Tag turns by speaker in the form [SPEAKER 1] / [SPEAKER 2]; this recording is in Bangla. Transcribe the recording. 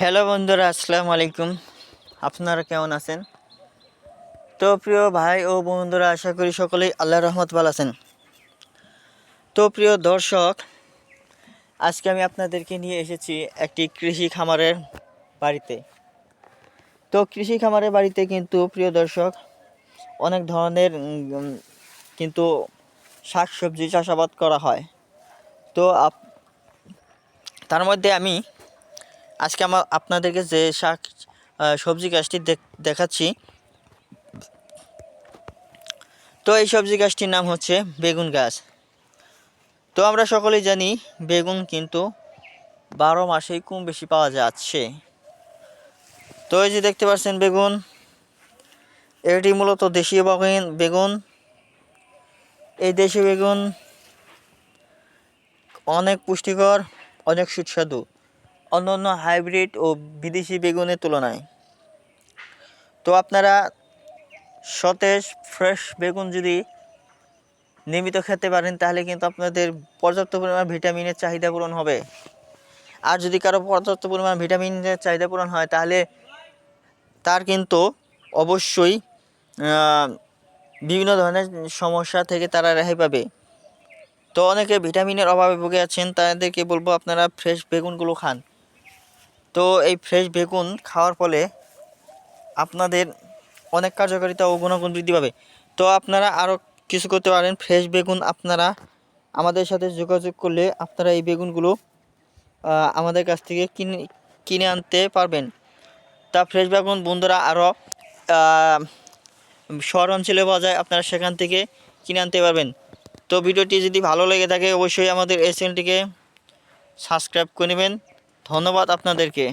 [SPEAKER 1] হ্যালো বন্ধুরা, আসসালামু আলাইকুম। আপনারা কেমন আছেন? তো প্রিয় ভাই ও বন্ধুরা, আশা করি সকলেই আল্লাহ রহমত ভালো আছেন। তো প্রিয় দর্শক, আজকে আমি আপনাদেরকে নিয়ে এসেছি একটি কৃষি খামারের বাড়িতে। তো কৃষি খামারের বাড়িতে কিন্তু প্রিয় দর্শক, অনেক ধরনের কিন্তু শাক সবজি চাষাবাদ করা হয়। তো তার মধ্যে আমি আজকে আমার আপনাদেরকে যে শাক সবজি গাছটি দেখ- দেখাচ্ছি। তো এই সবজি গাছটির নাম হচ্ছে বেগুন গাছ। তো আমরা সকলেই জানি বেগুন কিন্তু বারো মাসেই কম বেশি পাওয়া যাচ্ছে। তো এই যে দেখতে পাচ্ছেন বেগুন, এটি মূলত দেশীয় বাগান, বেগুন। এই দেশি বেগুন অনেক পুষ্টিকর, অনেক সুস্বাদু। অন্যান্য হাইব্রিড ও বিদেশি বেগুনের তুলনায়। তো আপনারা সতেজ, ফ্রেশ বেগুন যদি নিয়মিত খেতে পারেন, তাহলে কিন্তু আপনাদের পর্যাপ্ত পরিমাণ ভিটামিনের চাহিদা পূরণ হবে। আর যদি কারও পর্যাপ্ত পরিমাণ ভিটামিনের চাহিদা পূরণ হয়, তাহলে তার কিন্তু অবশ্যই বিভিন্ন ধরনের সমস্যা থেকে তারা রেহাই পাবে। তো অনেকে ভিটামিনের অভাবে ভুগে আছেন, তাদেরকে বলব আপনারা ফ্রেশ বেগুনগুলো খান। তো এই ফ্রেশ বেগুন খাওয়ার ফলে আপনাদের অনেক কার্যকারিতা ও গুণাগুণ বৃদ্ধি পাবে। তো আপনারা আরও কিছু করতে পারেন। ফ্রেশ বেগুন আপনারা আমাদের সাথে যোগাযোগ করলে আপনারা এই বেগুনগুলো আমাদের কাছ থেকে কিনে কিনে আনতে পারবেন। তা ফ্রেশ বেগুন বন্ধুরা আরও শহর অঞ্চলে পাওয়া যায়, আপনারা সেখান থেকে কিনে আনতে পারবেন। তো ভিডিওটি যদি ভালো লেগে থাকে, অবশ্যই আমাদের এই চ্যানেলটিকে সাবস্ক্রাইব করে নেবেন। ধন্যবাদ আপনাদেরকে।